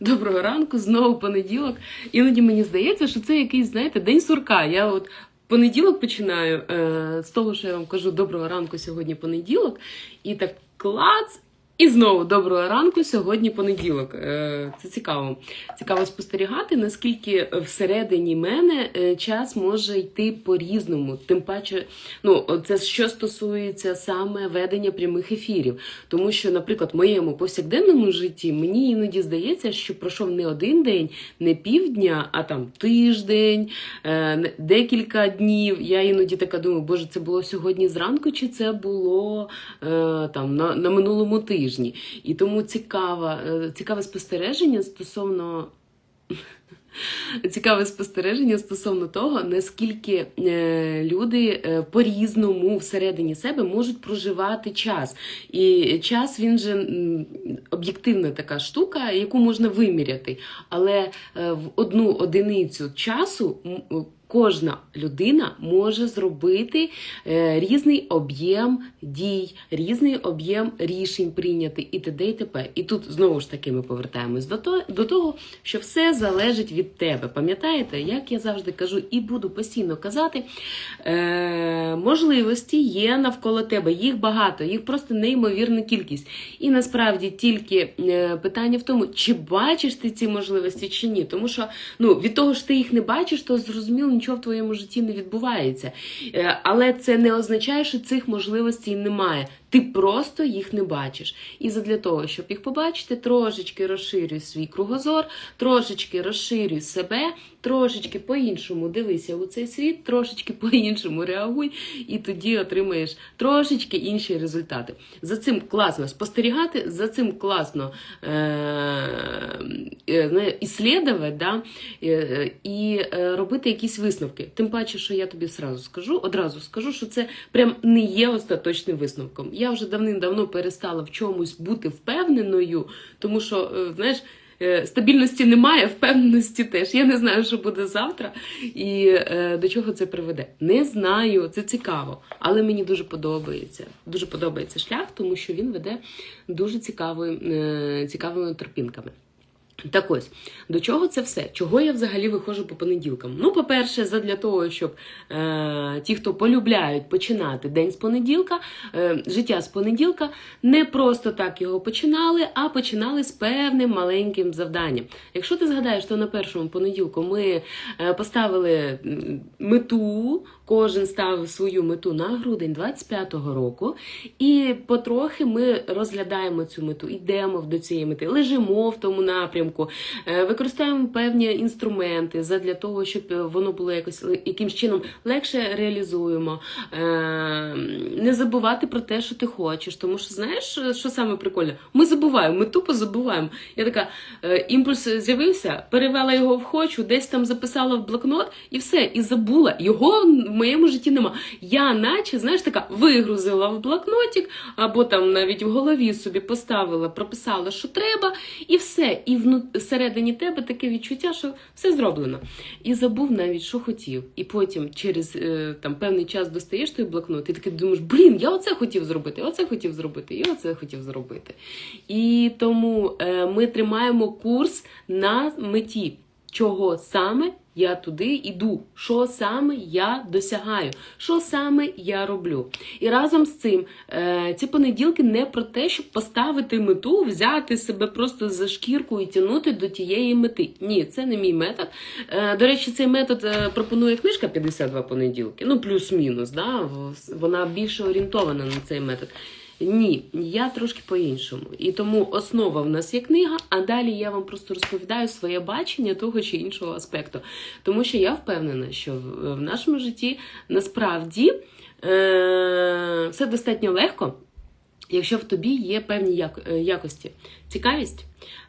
Доброго ранку, знову понеділок. Іноді мені здається, що це якийсь, знаєте, день сурка. Я от понеділок починаю е, з того, що я вам кажу доброго ранку, сьогодні понеділок, і так клац. І знову доброго ранку. Сьогодні понеділок. Е, Це цікаво. Цікаво спостерігати, наскільки всередині мене е, час може йти по-різному. Тим паче, ну це що стосується саме ведення прямих ефірів. Тому що, наприклад, в моєму повсякденному житті мені іноді здається, що пройшов не один день, не півдня, а там тиждень, е, декілька днів. Я іноді така думаю, боже, це було сьогодні зранку, чи це було там на, на минулому тижні. І тому цікаве, цікаве спостереження стосовно. Цікаве спостереження стосовно того, наскільки е, люди е, по-різному всередині себе можуть проживати час. І час він же об'єктивна така штука, яку можна виміряти. Але е, в одну одиницю часу кожна людина може зробити е, різний об'єм дій, різний об'єм рішень прийняти і т.д. і т.п. І тут знову ж таки ми повертаємось до того, що все залежить від тебе. Пам'ятаєте, як я завжди кажу і буду постійно казати, е, можливості є навколо тебе, їх багато, їх просто неймовірна кількість. І насправді тільки е, питання в тому, чи бачиш ти ці можливості чи ні. Тому що ну, від того що ти їх не бачиш, то зрозуміло, нічого в твоєму житті не відбувається. Е, Але це не означає, що цих можливостей немає. Ти просто їх не бачиш. І задля того, щоб їх побачити, трошечки розширюй свій кругозор, трошечки розширюй себе, трошечки по-іншому дивися у цей світ, трошечки по-іншому реагуй, і тоді отримаєш трошечки інші результати. За цим класно спостерігати, за цим класно е- е, іслідувати, да? е- е, і робити якісь висновки. Тим паче, що я тобі сразу скажу, одразу скажу, що це прям не є остаточним висновком. Я вже давним-давно перестала в чомусь бути впевненою, тому що, е, знаєш. е, Стабільності немає, впевненості теж. Я не знаю, що буде завтра і е, до чого це приведе. Не знаю, це цікаво, але мені дуже подобається. Дуже подобається шлях, тому що він веде дуже цікавою, цікавими тропінками. Так ось, до чого це все? Чого я взагалі виходжу по понеділкам? Ну, по-перше, задля того, щоб е, ті, хто полюбляють починати день з понеділка, е, життя з понеділка, не просто так його починали, а починали з певним маленьким завданням. Якщо ти згадаєш, то на першому понеділку ми е, поставили мету, кожен ставив свою мету на грудень 25-го року, і потрохи ми розглядаємо цю мету, йдемо до цієї мети, лежимо в тому напрямку, е, використовуємо певні інструменти задля того, щоб воно було якось якимсь чином легше реалізуємо. Е, Не забувати про те, що ти хочеш. Тому що знаєш, що саме прикольне? Ми забуваємо, ми тупо забуваємо. Я така е, імпульс з'явився, перевела його в хочу, десь там записала в блокнот і все, і забула. Його в моєму житті нема. Я, наче, знаєш, така вигрузила в блокнотик, або там навіть в голові собі поставила, прописала, що треба, і все. І вну- всередині тебе таке відчуття, що все зроблено. І забув навіть, що хотів. І потім через е, там певний час достаєш той блокнот, і таки думаєш, блін, я оце хотів зробити, оце хотів зробити, і оце хотів зробити. І тому е, ми тримаємо курс на меті, чого саме я туди йду, що саме я досягаю, що саме я роблю. І разом з цим е, ці понеділки не про те, щоб поставити мету, взяти себе просто за шкірку і тягнути до тієї мети. Ні, це не мій метод. Е, до речі, цей метод е, пропонує книжка 52 понеділки, ну плюс-мінус. Да? Вона більше орієнтована на цей метод. Ні, я трошки по-іншому. І тому основа в нас є книга, а далі я вам просто розповідаю своє бачення того чи іншого аспекту. Тому що я впевнена, що в, нашому житті насправді е- все достатньо легко, якщо в тобі є певні е, якості. Цікавість,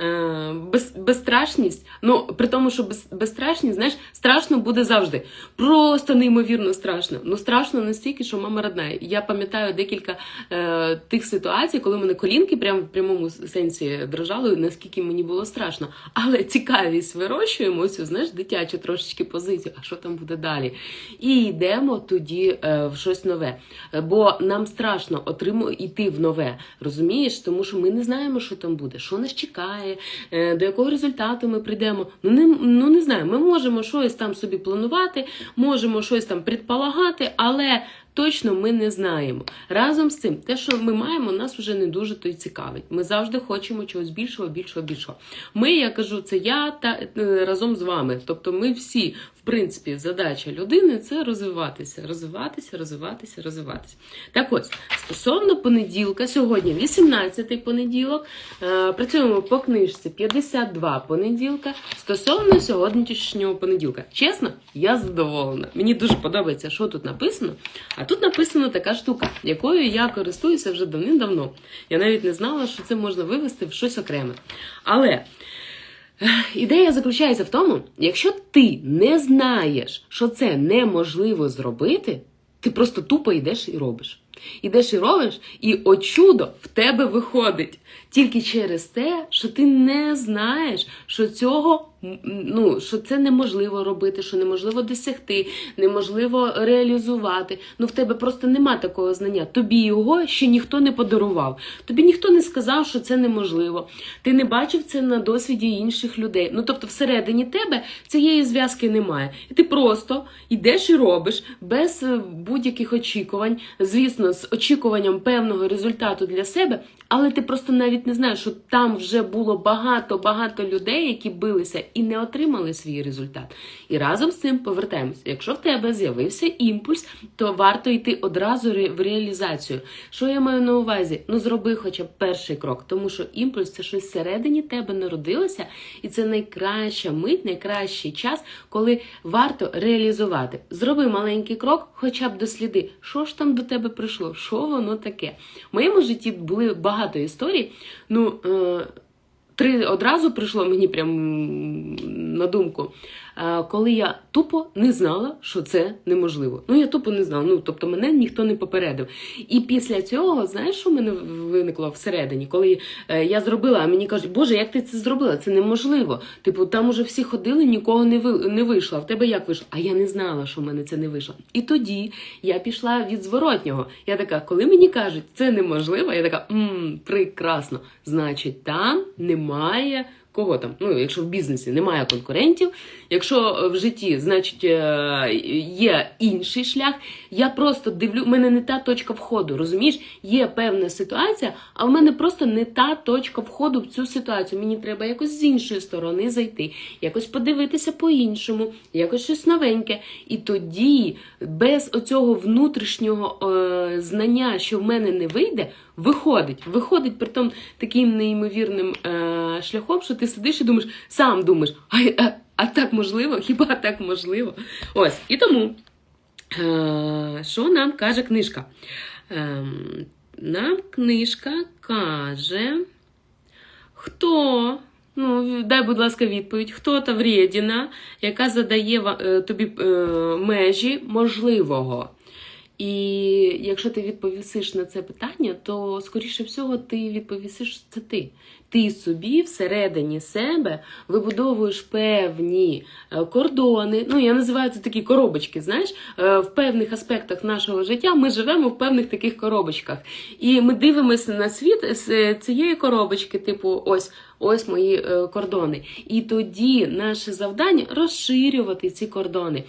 е- без, безстрашність. Ну, при тому, що без, безстрашність, знаєш, страшно буде завжди. Просто неймовірно страшно. Ну, страшно настільки, що мама родна. Я пам'ятаю декілька е, тих ситуацій, коли мене колінки прямо в прямому сенсі дрожали, наскільки мені було страшно. Але цікавість вирощуємо цю, знаєш, дитячу трошечки позицію, а що там буде далі? І йдемо тоді е, в щось нове. Бо нам страшно отриму, йти в нове. Розумієш? Тому що ми не знаємо, що там буде, що нас чекає, е, до якого результату ми прийдемо. Ну не, ну не знаю, ми можемо щось там собі планувати, можемо щось там предполагати, але. Точно ми не знаємо. Разом з цим, те, що ми маємо, нас вже не дуже то й цікавить. Ми завжди хочемо чогось більшого, більшого, більшого. Ми, я кажу, це я та е, разом з вами. Тобто, ми всі, принципі, задача людини це розвиватися, розвиватися, розвиватися, розвиватися. Так ось, стосовно понеділка, сьогодні 18-й понеділок. е, Працюємо по книжці 52 понеділка. Стосовно сьогоднішнього понеділка. Чесно, я задоволена. Мені дуже подобається, що тут написано. А тут написана така штука, якою я користуюся вже давним-давно. Я навіть не знала, що це можна вивести в щось окреме. Але ідея заключається в тому, якщо ти не знаєш, що це неможливо зробити, ти просто тупо йдеш і робиш. Ідеш і робиш, і о чудо в тебе виходить. Тільки через те, що ти не знаєш, що цього ну, що це неможливо робити, що неможливо досягти, неможливо реалізувати. Ну в тебе просто нема такого знання. Тобі його ще ніхто не подарував. Тобі ніхто не сказав, що це неможливо. Ти не бачив це на досвіді інших людей. Ну тобто, всередині тебе цієї зв'язки немає. І ти просто йдеш і робиш без е, будь-яких очікувань, звісно, з очікуванням певного результату для себе, але ти просто навіть не знаєш, що там вже було багато-багато людей, які билися і не отримали свій результат. І разом з цим повертаємося. Якщо в тебе з'явився імпульс, то варто йти одразу в реалізацію. Що я маю на увазі? Ну зроби хоча б перший крок, тому що імпульс це щось всередині тебе народилося, і це найкраща мить, найкращий час, коли варто реалізувати. Зроби маленький крок, хоча б досліди, що ж там до тебе прийшло, що воно таке. В моєму житті були багато історій. Ну, е, три одразу прийшло мені прям на думку, коли я тупо не знала, що це неможливо. Ну, я тупо не знала. Ну, тобто мене ніхто не попередив. І після цього, знаєш, що в мене виникло всередині, коли е, я зробила, а мені кажуть, Боже, як ти це зробила? Це неможливо. Типу, там уже всі ходили, нікого не ви не вийшло. В тебе як вийшло? А я не знала, що в мене це не вийшло. І тоді я пішла від зворотнього. Я така, коли мені кажуть, це неможливо, я така, мм, прекрасно. Значить, там немає. Кого там? Ну, якщо в бізнесі немає конкурентів, якщо в житті, значить, е, є інший шлях. Я просто дивлю, в мене не та точка входу. Розумієш, є певна ситуація, а в мене просто не та точка входу в цю ситуацію. Мені треба якось з іншої сторони зайти, якось подивитися по-іншому, якось щось новеньке. І тоді, без оцього внутрішнього е, знання, що в мене не вийде, виходить. Виходить при тому таким неймовірним е, шляхом, що ти сидиш і думаєш, сам думаєш, а, а, а так можливо? Хіба так можливо? Ось, і тому, е, що нам каже книжка? Е, нам книжка каже, хто. Ну, дай, будь ласка, відповідь. Хто та вредіна, яка задає е, тобі е, межі можливого? І якщо ти відповісиш на це питання, то скоріше всього ти відповісиш це ти. Ти собі всередині себе вибудовуєш певні е, кордони. Ну я називаю це такі коробочки. Знаєш, Е, в певних аспектах нашого життя ми живемо в певних таких коробочках, і ми дивимося на світ з е, цієї коробочки, типу, ось. Ось мої кордони. І тоді наше завдання розширювати ці кордони,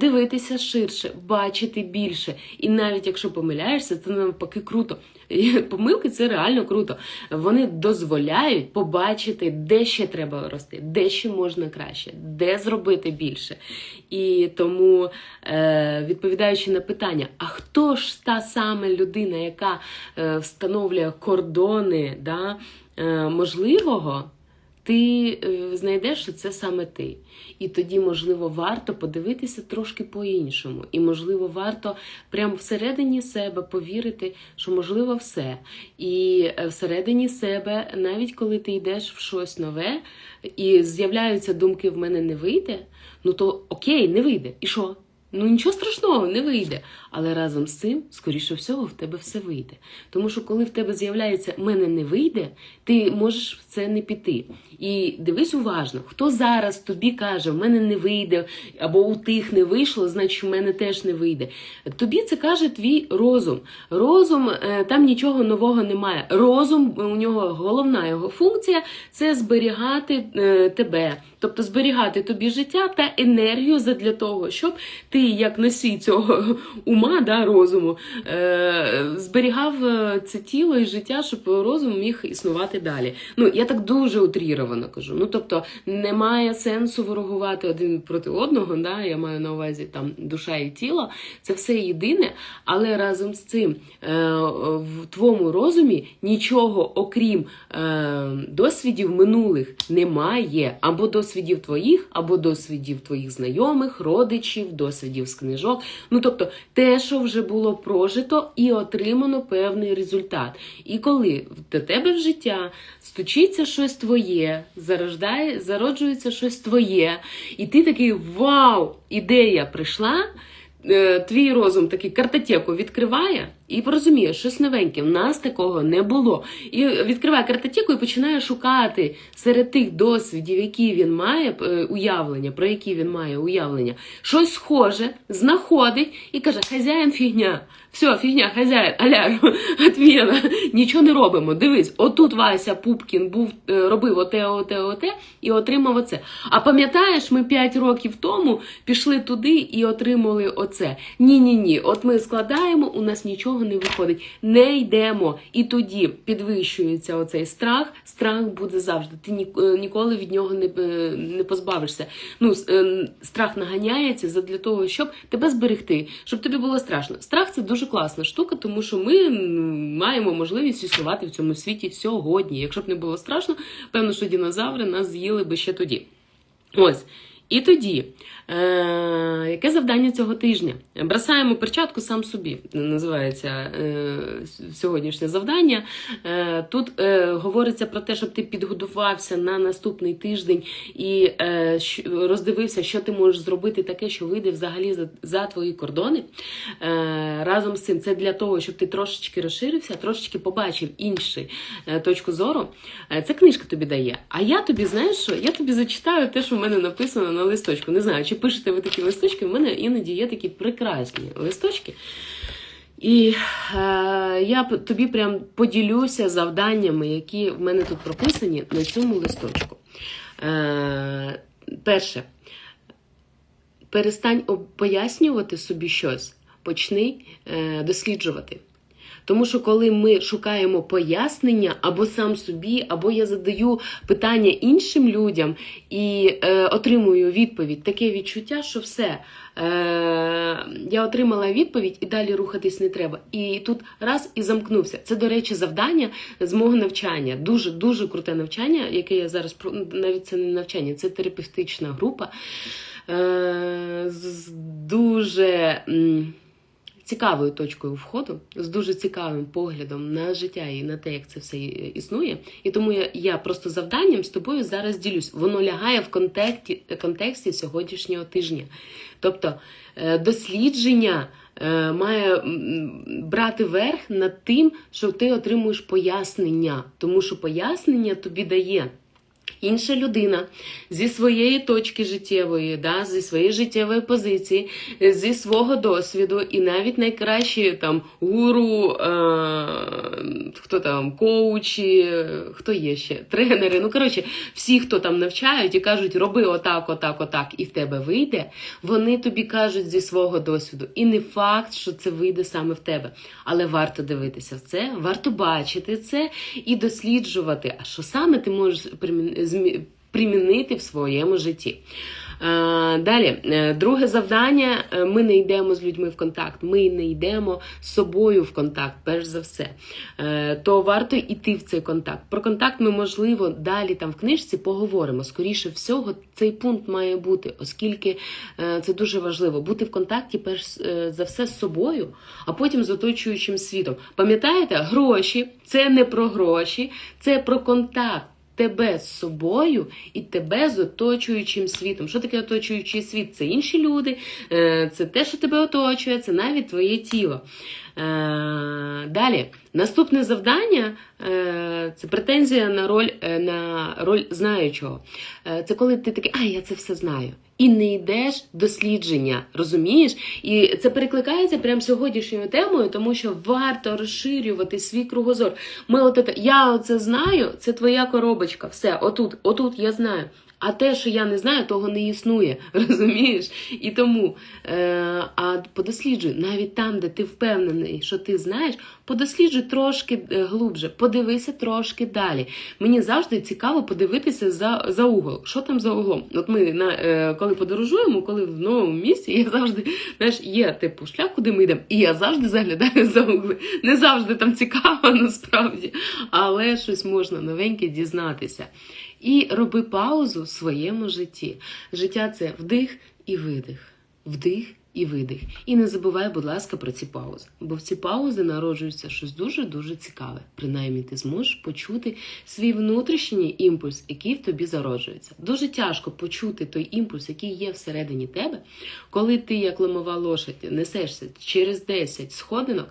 дивитися ширше, бачити більше. І навіть якщо помиляєшся, це навпаки круто. І Помилки це реально круто. Вони дозволяють побачити, де ще треба рости, де ще можна краще, де зробити більше. І тому, е, відповідаючи на питання, а хто ж та саме людина, яка е, встановлює кордони да, е, можливого? Ти е, знайдеш, що це саме ти. І тоді, можливо, варто подивитися трошки по-іншому. І, можливо, варто прямо всередині себе повірити, що можливо все. І е, всередині себе, навіть коли ти йдеш в щось нове, і з'являються думки в мене не вийде, ну то окей, не вийде. І що? Ну нічого страшного, не вийде. Але разом з цим, скоріше всього, в тебе все вийде. Тому що коли в тебе з'являється мене не вийде, ти можеш в це не піти. І дивись уважно, хто зараз тобі каже, в мене не вийде, або у тих не вийшло, значить в мене теж не вийде. Тобі це каже твій розум. Розум е, там нічого нового немає. Розум у нього головна його функція це зберігати е, тебе, тобто зберігати тобі життя та енергію для того, щоб ти, як носій цього ума, да, розуму, е, зберігав е, це тіло і життя, щоб розум міг існувати далі. Ну я так дуже утріровано кажу. Ну тобто немає сенсу ворогувати один проти одного. Да? Я маю на увазі там душа і тіло. Це все єдине, але разом з цим е, в твоєму розумі нічого окрім е, досвідів минулих немає. Або досвідів твоїх, або досвідів твоїх знайомих, родичів, досвідів з книжок. Ну тобто те, що вже було прожито і отримано певний результат. І коли до тебе в життя стучиться щось твоє, зарождає, зароджується щось твоє, і ти такий вау, ідея прийшла. Е, Твій розум такий картотеку відкриває і розуміє, щось новеньке. В нас такого не було. І відкриває картотеку і починає шукати серед тих досвідів, які він має е, уявлення, про які він має уявлення, щось схоже, знаходить і каже: хазяїн фігня. Все, фігня, хазяїн, аля, отміна, нічого не робимо. Дивись, отут Вася Пупкін був, е, робив оте, оте, оте і отримав оце. А пам'ятаєш, ми 5 років тому пішли туди і отримали оце. Ні, ні. От ми складаємо, у нас нічого не виходить. Не йдемо. І тоді підвищується оцей страх. Страх буде завжди. Ти е, ніколи від нього не, е, не позбавишся. Ну, страх наганяється для того, щоб тебе зберегти, щоб тобі було страшно. Страх це дуже класна штука, тому що ми маємо можливість існувати в цьому світі сьогодні. Якщо б не було страшно, певно, що динозаври нас з'їли би ще тоді. Ось. І тоді, е, яке завдання цього тижня? Бросаємо перчатку сам собі, називається е, сьогоднішнє завдання. Е, тут е, говориться про те, щоб ти підготувався на наступний тиждень і е, роздивився, що ти можеш зробити таке, що вийде взагалі за, за твої кордони. Е, разом з цим це для того, щоб ти трошечки розширився, трошечки побачив іншу е, точку зору. Е, Це книжка тобі дає. А я тобі, знаєш що? Я тобі зачитаю те, що в мене написано на листочку. Не знаю, чи пишете ви такі листочки, в мене іноді є такі прекрасні листочки. І е, я тобі прям поділюся завданнями, які в мене тут прописані на цьому листочку. Е, перше, перестань пояснювати собі щось, почни е, досліджувати. Тому що коли ми шукаємо пояснення або сам собі, або я задаю питання іншим людям і е, отримую відповідь, таке відчуття, що все. Е, я отримала відповідь і далі рухатись не треба. І тут раз і замкнувся. Це, до речі, завдання з мого навчання. Дуже дуже круте навчання, яке я зараз навіть це не навчання, це терапевтична група. Е, з дуже. Цікавою точкою входу, з дуже цікавим поглядом на життя і на те, як це все існує. І тому я, я просто завданням з тобою зараз ділюсь. Воно лягає в контексті, контексті сьогоднішнього тижня. Тобто е, дослідження е, має брати верх над тим, що ти отримуєш пояснення, тому що пояснення тобі дає. Інша людина зі своєї точки життєвої, да, зі своєї життєвої позиції, зі свого досвіду, і навіть найкращі там гуру, е, хто там коучі, хто є ще, тренери. Ну коротше, всі, хто там навчають і кажуть, роби отак, отак, отак, і в тебе вийде. Вони тобі кажуть зі свого досвіду. І не факт, що це вийде саме в тебе. Але варто дивитися в це, варто бачити це і досліджувати, а що саме ти можеш примін- змі- примінити в своєму житті. Далі, е, друге завдання: е, ми не йдемо з людьми в контакт, ми не йдемо з собою в контакт, перш за все. Е, То варто йти в цей контакт. Про контакт ми, можливо, далі там в книжці поговоримо. Скоріше всього, цей пункт має бути, оскільки це дуже важливо бути в контакті, перш за все, з собою, а потім з оточуючим світом. Пам'ятаєте, гроші це не про гроші, це про контакт. Тебе з собою і тебе з оточуючим світом. Що таке оточуючий світ? Це інші люди, е, це те, що тебе оточує, це навіть твоє тіло. Е, Далі, наступне завдання е, це претензія на роль, на роль знаючого. Це коли ти такий, а я це все знаю. І не йдеш дослідження, розумієш? І це перекликається прямо сьогоднішньою темою, тому що варто розширювати свій кругозор. Ми от я оце знаю, це твоя коробочка. Все, отут, отут я знаю. А те, що я не знаю, того не існує, розумієш? І тому е, а подосліджуй навіть там, де ти впевнений, що ти знаєш, подосліджуй трошки е, глубже, подивися трошки далі. Мені завжди цікаво подивитися за, за угол. Що там за углом? От ми на е, коли подорожуємо, коли в новому місці, я завжди знаєш, є типу шлях, куди ми йдемо, і я завжди заглядаю за угли. Не завжди там цікаво насправді, але щось можна новеньке дізнатися. І роби паузу в своєму житті. Життя це вдих і видих, вдих і видих. І не забувай, будь ласка, про ці паузи. Бо в ці паузи народжується щось дуже-дуже цікаве. Принаймні, ти зможеш почути свій внутрішній імпульс, який в тобі зароджується. Дуже тяжко почути той імпульс, який є всередині тебе, коли ти, як ломова лошадь, несешся через 10 сходинок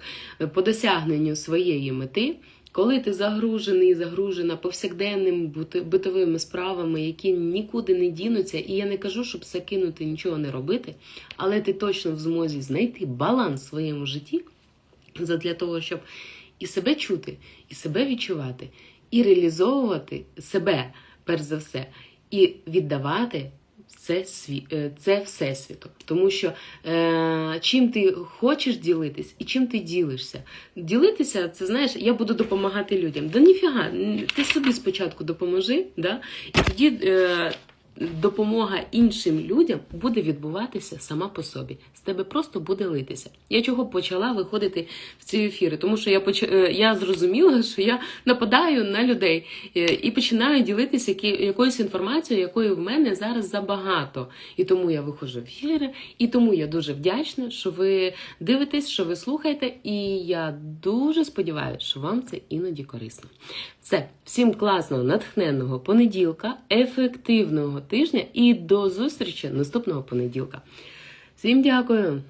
по досягненню своєї мети. Коли ти загружений, загружена повсякденними битовими справами, які нікуди не дінуться, і я не кажу, щоб закинути нічого не робити, але ти точно в змозі знайти баланс в своєму житті для того, щоб і себе чути, і себе відчувати, і реалізовувати себе, перш за все, і віддавати це, сві... е, це всесвіту. Тому що е, чим ти хочеш ділитись і чим ти ділишся. Ділитися, це знаєш, я буду допомагати людям. Да ніфіга, ти собі спочатку допоможи, да? і тоді е, допомога іншим людям буде відбуватися сама по собі. З тебе просто буде литися. Я чого почала виходити в ці ефіри? Тому що я поч... е, я зрозуміла, що я нападаю на людей е, і починаю ділитися якоюсь інформацією, якої в мене зараз забагато. І тому я виходжу в ефіри, і тому я дуже вдячна, що ви дивитесь, що ви слухаєте, і я дуже сподіваюся, що вам це іноді корисно. Все, всім класного, натхненного понеділка, ефективного тижня і до зустрічі наступного понеділка. Всім дякую!